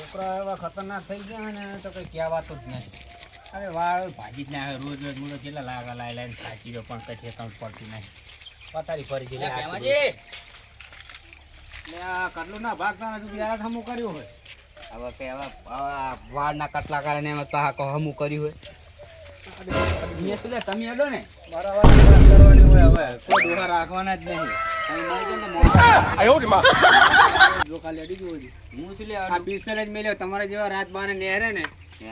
છોકરા એવા ખતરનાક થઈ ગયા ને તો કઈ કહેવાતું જ નહીં અરે વાળ ભાજી જ ના આવે રોજ રોજ મૂળો કેટલા લાગા લાઈ લાઈને સાચી રહ્યો પણ કઈ ઠેકાણ પડતી નહીં. પતારી ફરી ગઈ લે, આ કટલું ના ભાગ ના બિયારા હમું કર્યું હોય. હવે કે હવે વાળના કટલા કારણે એમાં કહો હમું કર્યું હોય. તમે હેડો ને. બરાબર કરવાની હોય હવે કોઈ રાખવાના જ નહીં. જો ખાલી અડી ગયું હું શું લે આ હેડું? જ મેલ્યો. તમારે જેવા રાત બાને નેહરે ને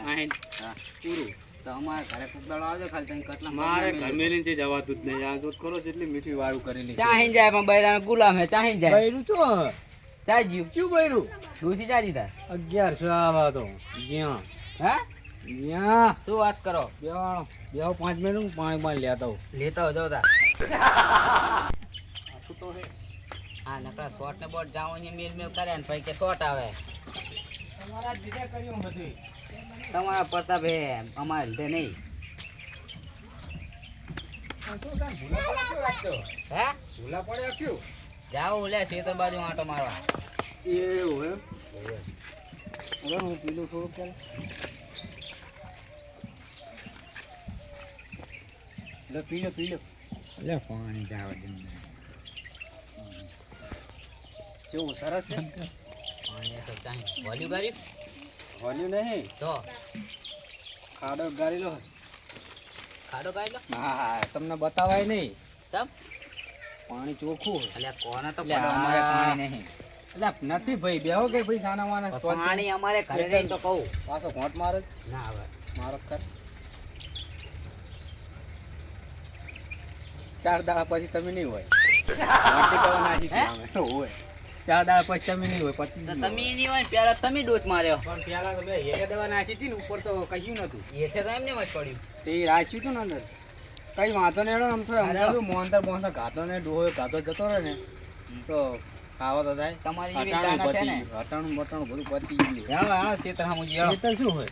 આહીન હા. પૂરું. તો ઘરે કોક આવજો ખાલી તમે કટલા મારે ઘર મેલીને તે જવાતું જ નહીં. આ જો ખરો જેટલી મીઠી વાળું કરેલી. ચાહીન જાય પણ બૈરાનો ગુલામ હે ચાહીન જાય. બૈરું છો? ચાઈ જ્યું શું બૈરું? ડૂસી જાજી તાર. અગિયારસો આવા તો જ્યાં. હે? જ્યાં. શું વાત કરો? બેવાણો બેહો પાંચ મિનિટ પાણી પાણી લેતા લેતા હો જો હા નકરા શોર્ટ ને બોટ જાઓ અહીંયા મેલ મેલ કર્યા ને પછી કે શોર્ટ આવે. તમારા દીધે કર્યું બધું તમારા પ્રતાપ હે અમારે લીધે નહીં. હે? ભૂલા પડે આપ્યું જાઓ લે ખેતર બાજુ આંટો મારવા. એવું એમ? હું પીલું થોડુંક ચાલ. લે પીલો પીલો. લે પાણી જાવ કેવું સરસ છે? પાણી એ તો ચાહી ભોલ્યું કર્યું હોલ્યું નહીં. તો? ખાડો ગારી લો. ખાડો કાઢી લો? હા તમને બતાવાય નહીં. તમ પાણી ચોખ્ખું એટલે કોને તો અમારે પાણી નહીં. એટલે નથી ભાઈ બેહો કે ભાઈ સાના માના પાણી અમારે ઘરે રહીને તો કહું. પાછો ઘોંટ મારો. ના આવે. મારો કર. ચાર દાડા પછી તમે નહીં હોય. હોય. ચાર દાડા પછી તમે નહીં હોય પછી તમે નહીં હોય ને પેલા તમે ડોચ માર્યો. પણ પેલા તો બે હેરે દવા નાખી હતી ને ઉપર તો કશું નતું એ છે તો એમને જ પડ્યું. તે રાખ્યું હતું ને અંદર. કઈ વાંધો નહીં હેડો ને આમ તો સમજાવું મોહનતા મોહનતા ઘાતો ને ડોહો ઘાતો જતો રહે ને તો ખાવા તો થાય. તમારી હટાણું ને? બટાણું બધું પતી ગયું. હા હાલો શેતર હામું જીરો શેતર શું હોય?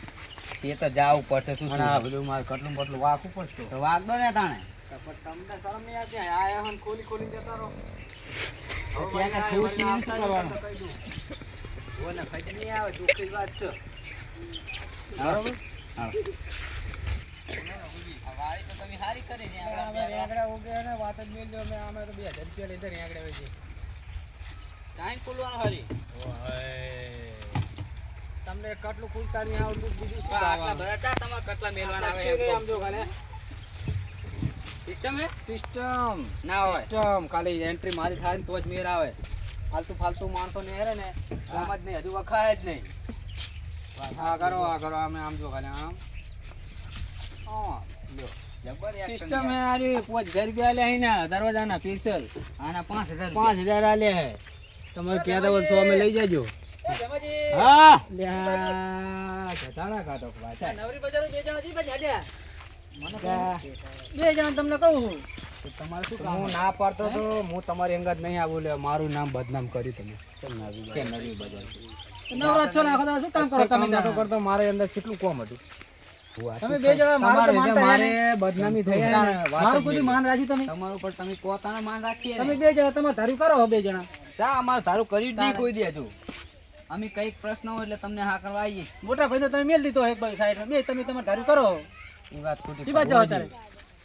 શેતર જાવું પડશે શું આ બધું મારે કટલું બટલું વાકું પડશે. તો વાગદો ને તાણે. પણ તમને શરમ નહીં આવતી આયા હમ ખોલી ખોલી જતા રહો. પછી વાત ને જ દો અમે અમે તો બે હજાર રૂપિયા લઈને રેંગડા વેચી ટાઈમ ખોલવાનો હારી. તમને કટલું ખુલતા નહીં આવડતું બીજું શું આટલા બધા તમારા કટલા મેલવાના આવે આમ જો ખાલી સિસ્ટમ હે? સિસ્ટમ ના હોય. સિસ્ટમ ખાલી એન્ટ્રી મારી થાય ને તો જ મેર આવે. ફાલતુ ફાલતુ માણસો ને હેરે ને આમ જ નહીં હજુ વખાય જ નહીં. આ કરો આ કરો આમે આમ જો ખાલી આમ. હા સિસ્ટમ હે આરી પાંચ હજાર રૂપિયા લે હી ના દરવાજાના પીસલ આના પાંચ હજાર પાંચ હજાર આલે હે. તમે કહેતા હોય તો અમે લઈ જાજો. હા. ઘટાડા કાઢો નવરી બજારો બે જણા જી ભાઈ બે જણા તમને કહું તમારે શું હું ના પાડતો તો હું? તમારી અંગત નહીં આવું લે મારું નામ બદનામ કર્યું તમે. કે નવી બજાર નવરાત છો ને શું કામ કરો તમે નાટો કરતો મારે અંદર કેટલું કોમ હતું? તમે બે જણા મારું તમારે માનતા લીધે મારે બદનામી થઈ જાય ને, વાત મારું જ નહીં. માન રાખ્યું તમે? તમારું પર તમે પોતાનો માન રાખીએ તમે બે જણા તમારે ધાર્યું કરો બે જણા. શા અમારે તારું કરી જ કોઈ દે હજુ. અમે કંઈક પ્રશ્ન હોય એટલે તમને હા કરવા આવીએ. મોટા ભાઈ તમે મેલ દીધો એક બાજુ સાઈડ બે તમે તમારે ધારું કરો એ વાત ખોટી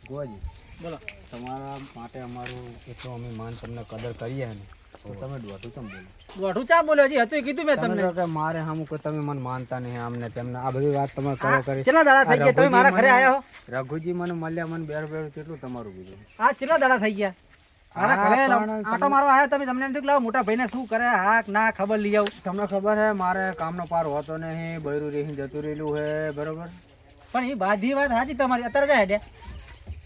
ગોવાજી. બોલો. તમારા માટે અમારું એટલો અમે માન તમને કદર કરીએ ને તો તમે દોઢું ચમ બોલો? દોઢું ચા બોલ્યો જી હતું કીધું મેં તમને. કે મારે હમ કોઈ તમે મને માનતા નહીં આમને તેમને. આ બધી વાત તમે કરો કરી. કેટલા દાડા થઈ ગયા? તમે મારા ઘરે આયા હો રઘુજી મને મળ્યા મને બેર બેર કેટલું તમારું કીધું? આ કેટલા દાડા થઈ ગયા? મારા ઘરે આટો મારવા તમે? તમને એમ થયું લાવો મોટા ભાઈને શું કરે? હા ના ખબર લઈ આવું. તમને ખબર હે મારે કામનો પાર હોતો નહીં બૈરું રહી જતું રહેલું હે બરોબર? પણ એ બાધી વાત સાચી તમારી. અત્યારે જાય હેડે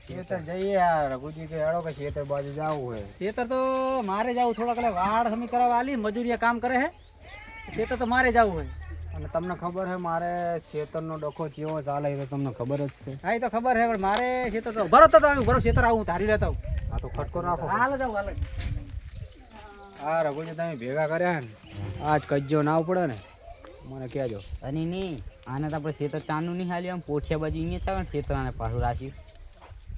ખેતર જઈએ રઘુજી કે હેડો કે ખેતર બાજુ જવું હોય. ખેતર તો મારે જવું થોડા કલાક વાળ સમી કરાવવા આલી મજૂરીએ કામ કરે હે. ખેતર તો મારે જવું હોય. અને તમને ખબર હે મારે ખેતરનો ડખો કેવો ચાલે એ તો તમને ખબર જ છે. હા એ તો ખબર હે પણ મારે ખેતર તો ભરો તો તમે ભરો ખેતર આવું ધારી લેતા આ તો ખટકો નાખો. હાલ જાવ હાલ. હા રઘુજી તમે ભેગા કર્યા ને આજ કજ્જો ના પડે ને. મને કહેજો. અને નહીં આને તો આપણે શેતર ચાંદનું નહીં હાલ્યું આમ પોઠિયા બાજુ અહીંયા ચાલે ને શેતર આને પાછું રાખ્યું.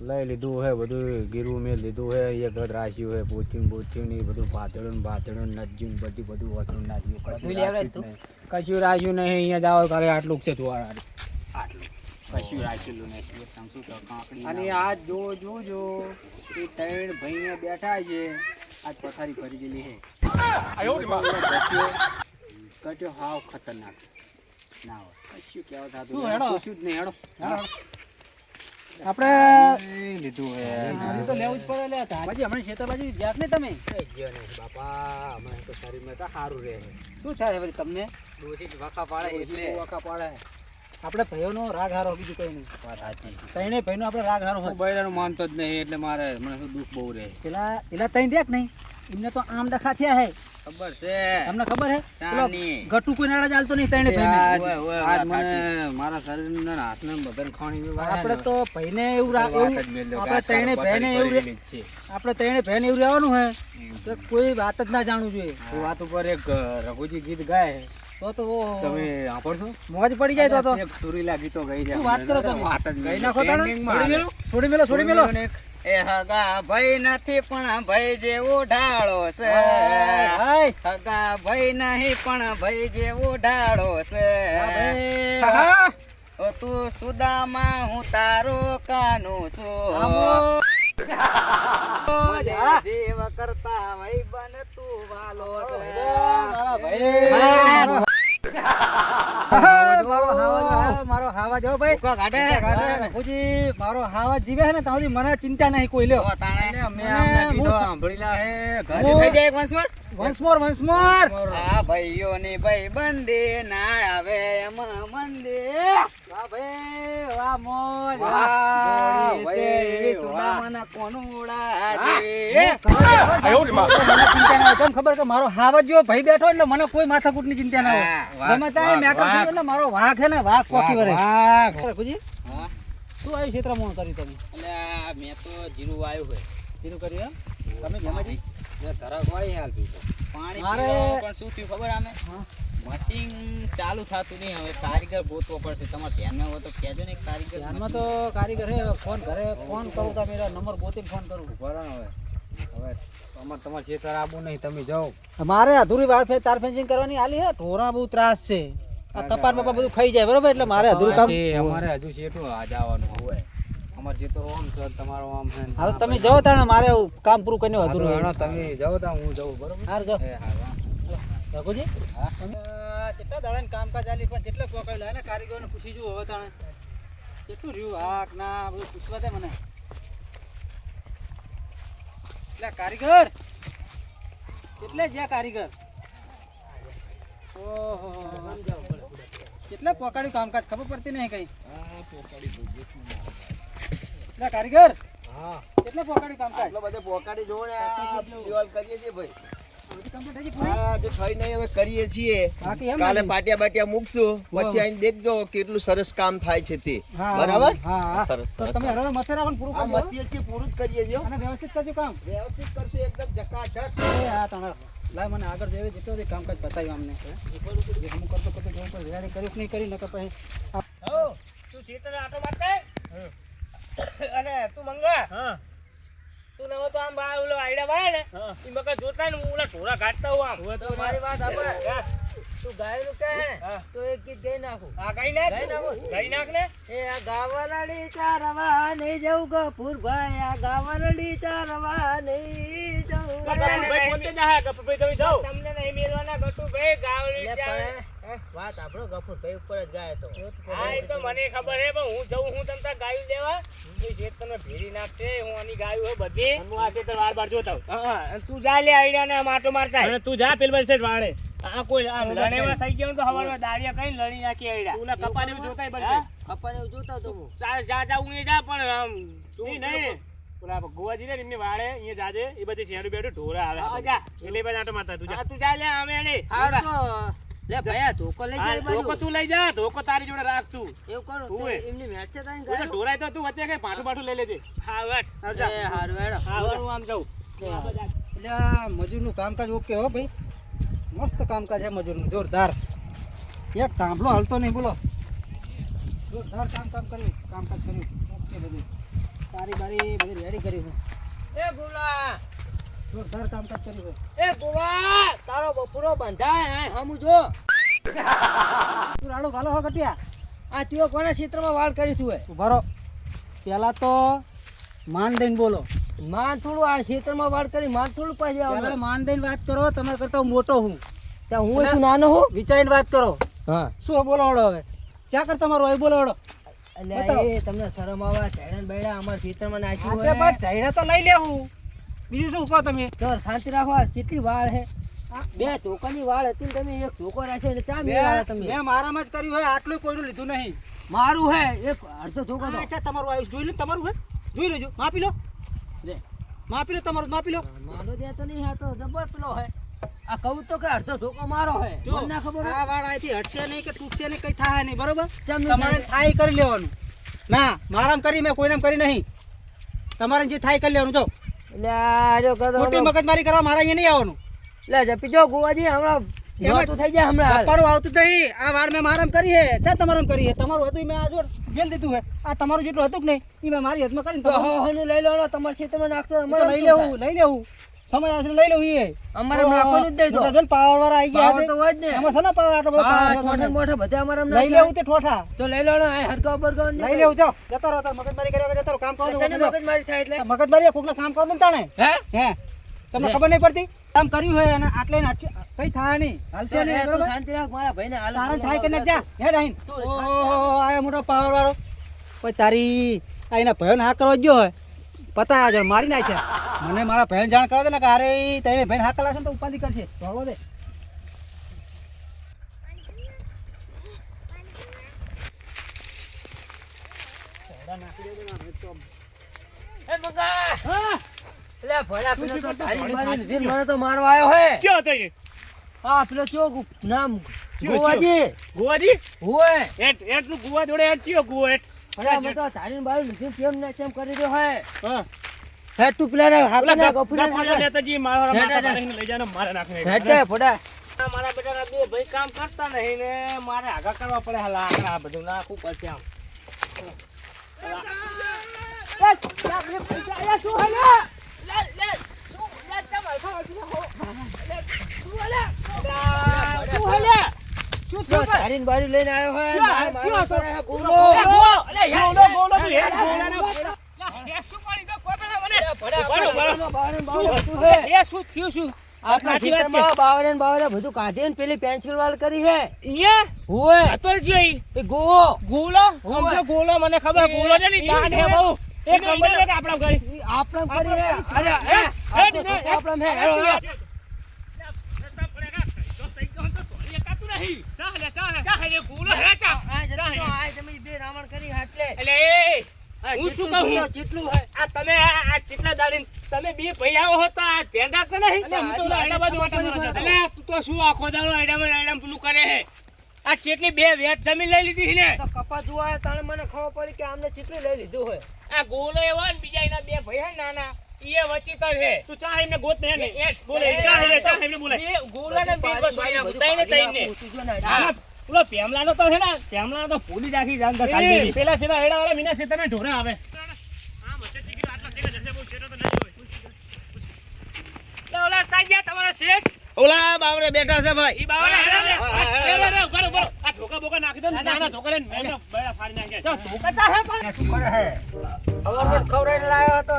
લઈ લીધું હે બધું ગીરવું મેં લીધું હે એ ઘર રાખ્યું હે પોચીન પોચીન નહીં બધું ભાતડું ભાતડું ભાતેડું ને નજ્યું બધું બધું વસ્તુ નાખ્યું. કશું રાખ્યું નહીં. કશું રાખ્યું નહીં અહીંયા જાવ કરે આટલું છે તું આટલું. કશું રાખેલું નહીં આમ શું કહો, કાંકડી અને આ જો જો જો એ ત્રણ ભાઈ બેઠા છે. આજ પથારી ભરી ગયેલી છે કટ્યો હાવ ખતરનાક. ના હોય. કશું કેવા થતું શું હેડો? કશું જ નહીં હેડો. આપણે લીધું હે. તો લેવું જ પડે લે બાજી હમણાં ખેતર બાજુ જ્યાં ને તમે? ગયો નહીં બાપા. હમણાં તો શરીરમાં તો સારું રહે. શું થાય છે તમને? જ વખા પાડે એટલે. વખા પાડે. આપણે ભાઈઓનો રાગ હારો બીજું કઈ નહીં. વાત સાચી. તઈને ભાઈનો આપણે રાગ હારો હોય. બૈરાનું માનતો જ નહીં એટલે મારે મને દુઃખ બહુ રહે. પેલા પેલા તઈને દેખ નહીં? એમને તો આમ ડખા થયા હે. ખબર છે? તમને ખબર હે? ગટુ કોઈ નાડા ચાલતો નહીં તઈને આજ મને મારા શરીરને હાથને બધાને ખાણી આપણે તો ભાઈને એવું રા- વાત જ આપણે ભાઈને એવું આપણે તઈને ભાઈને એવું રહેવાનું હે? તો કોઈ વાત જ ના જાણવું જોઈએ. વાત ઉપર એક રઘુજી ગીત ગાય તો તો તમે સાંભળશો? મોજ પડી જાય તો તો. એક સુરીલા ગીતો ગઈ જાય. વાત કરો તમે? વાત જ ગઈ. નાખો તાણે? છોડી મેલો છોડી મેલો છોડી મેલો એ હગા ભાઈ નથી પણ ભાઈ જેવો ઢાળો છે. હગા ભાઈ નહીં પણ ભાઈ જેવો ઢાળો છે. તું સુદામાં હું તારો કાનો છું. જીવ કરતા ભાઈ બન તું વાલો છે. મારો હાવા જો ભાઈ. કો ગાડે હા, રઘુજી, મારો હાવા જીવે હે ને તો સુધી મને ચિંતા નહીં કોઈ લ્યો. તાણે અમે આમને હું ગીતો હે. ગાજે થઈ જાય એક વંશ મોર વંસ મોર. વંસ મોર આ ભાઈઓની ભાઈ બંદે ના આવે એમ મંદે વાહ ભાઈ વાહ મોર વાહ, ભાઈ. સુદામાના કોનુડા મને છે. ચિંતા ના હોય. ખબર કે મારો હાવજ જો ભાઈ બેઠો એટલે મને કોઈ માથાકૂટની ચિંતા ના હોય. હા, ગમે ત્યાં મેકઅપ એટલે મારો વાઘ છે ને વાઘ પોકી વરે વાહ, રઘુજી હા. શું આવ્યું ક્ષેત્રમાં કર્યું તમે એટલે મેં તો જીરું વાયું હોય કીધું કર્યું એમ? તમે ધરાક હાલ પીધો. પાણી પણ શું થયું ખબર આમે હા. મશીન ચાલુ થતું નહીં હવે કારીગર ગોતવો પડશે. તમારે ધ્યાનમાં હોય તો કહેજો ને કારીગર ધ્યાનમાં તો કારીગર હે ફોન ઘરે ફોન કરું તો મેરા નંબર ગોતીને ફોન કરું. બરાબર હવે. હવે અમાર તમારે ખેતર આવું નહીં તમે જાઓ. મારે અધૂરી વાર ફેર તાર ફેન્સિંગ કરવાની આલી હે ઢોરા બહુ ત્રાસ છે. આ કપાર બપા બધું ખાઈ જાય બરોબર? એટલે મારે અધૂરું કામ છે, અમારે હજુ જેટલું આ જવાનું હોય અમારે જેતો આમ છે તમારો આમ છે હવે તમે જાઓ તાણે મારે કામ પૂરું કરીને હા, અધૂરું હેડો, તમે જાઓ તા હું જાઉં બરોબર? હાર જો હા. રઘુજી? તમે કેટલા દાડાને કામકાજ આલી પણ કેટલા પોકાઈ લાય ને કારીગરોને પૂછી જુઓ હવે તાણે. કેટલું રહ્યું? હાક ના બધું પૂછવા દે મને. એટલે કારીગર? કેટલે જ્યાં કારીગર? ઓહો કેટલા પોકાડી કામકાજ? ખબર પડતી નહીં કઈ? એટલે કારીગર? હા. કેટલા પોકાડી કામકાજ? આટલો બધો પોકાડી જોવો ને દિવાલ કરીએ છીએ ભાઈ. બધી complete થઈ ગઈ પૂરી? હા જે થઈ નહીં હવે કરીએ છીએ. કાલે પાટિયા બાટિયા મૂકશું. પછી આઈને દેખજો કેટલું સરસ કામ થાય છે તે. બરાબર? હા હા. સરસ તમે હરાવે મથે રાખો પૂરું આ કરજો છીએ પૂરું જ કરીએ છીએ. અને વ્યવસ્થિત કરજો કામ. વ્યવસ્થિત કરશું એકદમ જકાજક હા લાય મને આગળ જઈએ જેટલો બધી કામકાજ બતાવ્યું અમને જે હું કરતો કરતો જોઉં તો રેડી કર્યું કે નહીં કર્યું નકર પછી તું શીતળ આટો મારતે અને તું મંગા? તું નવો તો આમ બા ઓલો આઈડા ભાઈ ને? એ મકા જોતા ને હું ઓલા ઢોરા કાઢતા હું આમ. તો મારી વાત સાંભળ. તું ગાય કહે ને, તો એક ગીત ગાઈ નાખું. આ ગાઈ નાખ. ગાઈ નાખું? ગાઈ નાખ ને. એ આ ગાવરડી ચારવા ને જવું ગફુર ભાઈ આ ગાવરડી ચારવા નહીં જવું ગફુરભાઈ પોતે જાહે આયા, ગફુરભાઈ તમે જાઓ. તમને નહીં મેલવાના ગટુ ભાઈ એટલે ચાલે. વાત આપણો ગફુર ભાઈ ઉપર જ ગાય તો. હા એ તો મને ખબર છે પણ હું જઉં હું તમ ગાયું દેવા એ શેત તમે ભેરી નાખશે હું આની ગાયું હોય બધી. હું આ શેતર વાર બાર જોતા હા તું જા લે આઈડા ને માટો મારતા અને તું જા પેલ બાજુ વાળે. આ કોઈ આમ લણેવા થઈ ગયો ને તો હવારમાં દાડિયા કઈ લણી નાખી આઈડા તું કપાને જોતાય બનશે. કપાને એવું જોતા તો હું. જા જા જા હું એ જા પણ આમ તું નહીં પેલા ગોવાજી ને એમની વાળે અહીંયા જાજે એ બધી શેરું બેઠું ઢોરા આવે જા. એટલે બધા આટો મારતા તું જા. તું જા લે અમે એને. હાર તો લે ભાઈ આ ધોકો લઈ જાય બાજુ. ધોકો તું લઈ જા ધોકો તારી જોડે રાખ તું એવું કરું? તું એમની મેચ છે તારી તું તો ગાય ઢોરાય તો તું વચ્ચે કઈ પાઠું પાઠું લઈ લેજે. હા વેટ હા એ હાર વેડો હું આમ જાઉં. એટલે આ મજૂરનું કામકાજ ઓકે હો ભાઈ? મસ્ત કામકાજ છે મજૂરનું. જોરદાર. એક થાંભલો હાલતો નહીં બોલો. જોરદાર કામ કામ કર્યું કામકાજ કર્યું ઓકે બધું. તારી બારી બધી રેડી કરી છે. એ ગુલા. જોરદાર કામકાજ કર્યું છે. એ ગુલા તારો બપોરો બંધાય હે હમું જો. તું રાડો ગાલો હો કટિયા આ તીઓ કોના ક્ષેત્રમાં વાળ કરી તું હે તો માન દઈને બોલો. માન થોડું આ ક્ષેત્રમાં વાળ કરી માન થોડું પાછી આવડે માન દઈને વાત કરો તમારા કરતા મોટો હું. ત્યાં હું શું નાનો હું? વિચારીને વાત કરો. હા. શું બોલો હળો હવે? ચા કર તમારો હવે બોલો હળો એટલે તમને શરમ આવે ચૈડા બૈડા અમારા ક્ષેત્રમાં નાખ્યું ચૈડા તો લઈ લેવું. બીજું શું કહો તમે? તો શાંતિ રાખો આ કેટલી વાળ હે બે ચોકાની વાળ હતી તમે એક ચોકો રાખ્યો એટલે ચા મેળા તમે. મેં મારામાં જ કર્યું હોય આટલું કોઈનું લીધું નહીં. મારું હે એક અડધો તો. અચ્છા તમારું આયુષ જોઈ લો તમારું હે? જોઈ લેજો માપી લો. માપી લો તમારું માપી લો. મારો દે તો નહીં હે તો જબર પેલો હે. આ કહું તો કે અડધો ધોકો મારો હે. જો મને ના ખબર આ વાળ આથી હટશે નહીં કે તૂટશે નહીં કઈ થાય નહીં બરોબર? તમારે થાય? કરી લેવાનું. ના મારામ કરી મેં કોઈનામ કરી નહીં. તમારે જે થાય કરી લેવાનું જો. ખોટી મગજમારી કરવા મારા અહીંયા નહીં આવવાનું. લે જપી જો ગોવાજી હમણાં. એમ જ. થઈ જાય હમણાં હાલ. આવતું નહીં. આ વાળ મેં મારામ કરી હે ચા તમારામ કરી હે તમારું હતું મેં આ જેલ દીધું હે આ તમારું જેટલું હતું કે નહીં એ મેં મારી હાથમાં કરીને તો તમારું લઈ લો તમારા ક્ષેત્રમાં નાખતો તો લઈ લેવું? લઈ લેવું. સમય આવશે લઈ લઉં એ અમારે નાખવાનું જ નહીં તો પાવર વાળા આવી ગયા છે. તો હોય જ ને. એમાં સના પાવર આટલો બધો મોટા મોટા બધા અમારે લઈ. લેવું તે ઠોઠા. તો લઈ લો ને આ હરકાવ બરકાવ લઈ લેવું જો. જતા રહો મગજમારી કર્યા જતા રહો. કામ કરો મગજમારી થાય એટલે? મગજમારી કોકના કામ કરો ને તાણે. હે? હે. તમને ખબર નહીં પડતી? કામ કર્યું હોય અને આટલે કઈ થાય નહીં. હાલશે નહીં તું શાંતિ રાખ મારા ભાઈને હાલ તારે થાય કે ન જા. હે તું ઓહો આયો મોટો પાવર વાળો. કોઈ તારી આઈના ભયો ના કરવા ગયો હોય. પતા આ મારી નાખ્યા મને મારા બહેન જાણ કરવા ને કે અરે તને બહેન હા કલાશે તો ઉપાધિ કરશે. ભરવા દે. એ મંગા! હા? એટલે ભલા પેલો તો કરતો? તારી ભાડી મારી થાકી લીધે મને તો મારવા આવ્યો હે. ક્યાં થઈ હા પેલો ચો નામ ગોવાજી? ગોવાજી? હોય એટ એટલું ગોવા જોડે એટ ચિયો ગુવો એટ. ભલા મને તો તારી બારી લીધે કેમ ને કેમ કરી રહ્યો હે? હે. તું પેલા ને હાથે ના ગફુરે ગફુરિયા નેતાજી મારા. પાડીને લઈ જાને મારે નાખને હેડે ફોડા. મારા બેટાના બે ભાઈ કામ કરતા નહીં ને મારે આગા કરવા પડે હાલ આગળ બધું નાખવું પડશે આમ. જો તારી બારી લઈને આવ્યો હોય તો? હતું હે. આપણા સાચી વાત ખેતરમાં બાવરે બાવરે બધું કાઢીને પેલી પેન્સિલ વાલ કરી હે. હોય એ ગોવો. ગોલો? મને ખબર. ને હે બહુ. છે આપણા ઘરે? આપણા કરી અરે હે, હે? હે, હે. આ તમે બે રાવણ કરી હાટલે. આ હું શું કહું? જેટલું આ તમે આ આ ચીટલા તમે બે ભાઈ આવો હો તો આ ધ્યાન રાખતો નહીં? અલ્યા, હું તો તું આડા બાજુ આટા મારો છો. તું તો શું આખો દાડો આડામાં આડામાં પેલું કરે હે? આ ચેટલી બે વેચ જમીન લઈ લીધી ને તો કપા જોવા તાણે મને ખબર પડી કે આમને ચીટલું લઈ લીધું હોય. આ ગોલો એવો ને બીજા એના બે ભાઈ હે નાના. વચ્ચે તો છે તું ચા એમને ગોત ને એને. એ બોલે. ચા એમને ચા એમને બોલે. બે ગોલા ને બે બસ બધું તઈને તઈને પૂછી જો ને. હા. પેલો પેમલાનો તો છે ને પેમલાનો તો ભૂલી જ આખી જાન તો કાઢી. પેલા સીધા હેડા વાળા મીના સીધા ઢોરા આવે. લે, ઓલા તાંગ્યા તમારા શેઠ? ઓલા બાવરે બેઠા છે ભાઈ. ઈ બાવળા હેડા લે. લે, લે, લે, ઊભા રહો, ઊભા રહો. આ ધોકા બોકા નાખી દો ને. નાના ધોકા લઈને મેંડા બૈડા ફાડી નાખે. ચાલ, ધોકા ચા હે પણ. ખવડાવીને લાવ્યો હતો.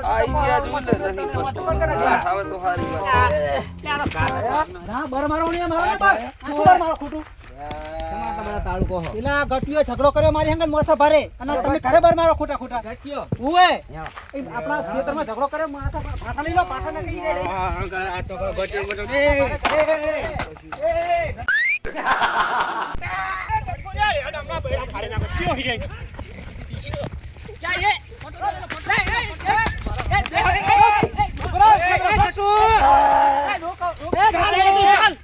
ના બર મારો નહીં મારો ને આ શું મારો ખોટું? પેલા ગટિયો ઝઘડો કર્યો મારી હંગત માથા ભારે અને તમે ઘરે બર મારો ખોટા ખોટા ગટિયો ઉવે એ આપણા ખેતરમાં ઝઘડો કર્યો માથા પાટા લઈ લો પાટા ને કહી દે એ, એ એ એ ફાડી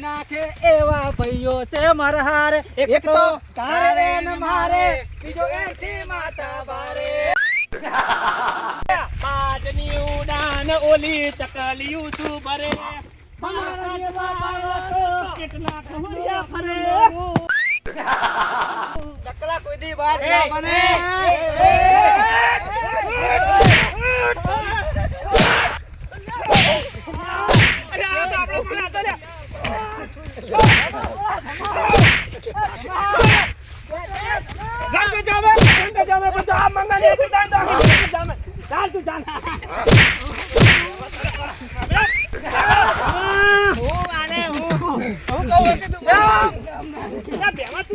નાખે એવા ભાઈઓ છે મારા હારે એક તો તારે ને મારે બીજો એથી માતા બારે બાજની ઉડાન ઓલી ચકલિયું તું ભરે મારા તો કેટલા ખમરિયા ફરે ચકલા કોઈ દી બહાર એ, જામે ચાલ તું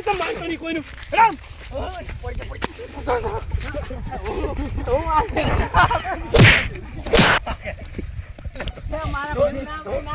તો માનતો નહીં કોઈનું રામ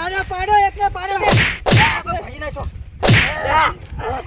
પાડો પાડો એકને પાડો બધા બધા તું બધા પાવર ને ની ગાડે એક એકને ગાડીએ બેઠો એક એકને ગાડીએ પેલા આનો વારો લે પેલા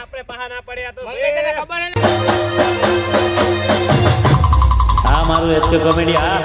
આપણે પહા ના પડ્યા તો ખબર આ મારું એસ કે કોમેડી આ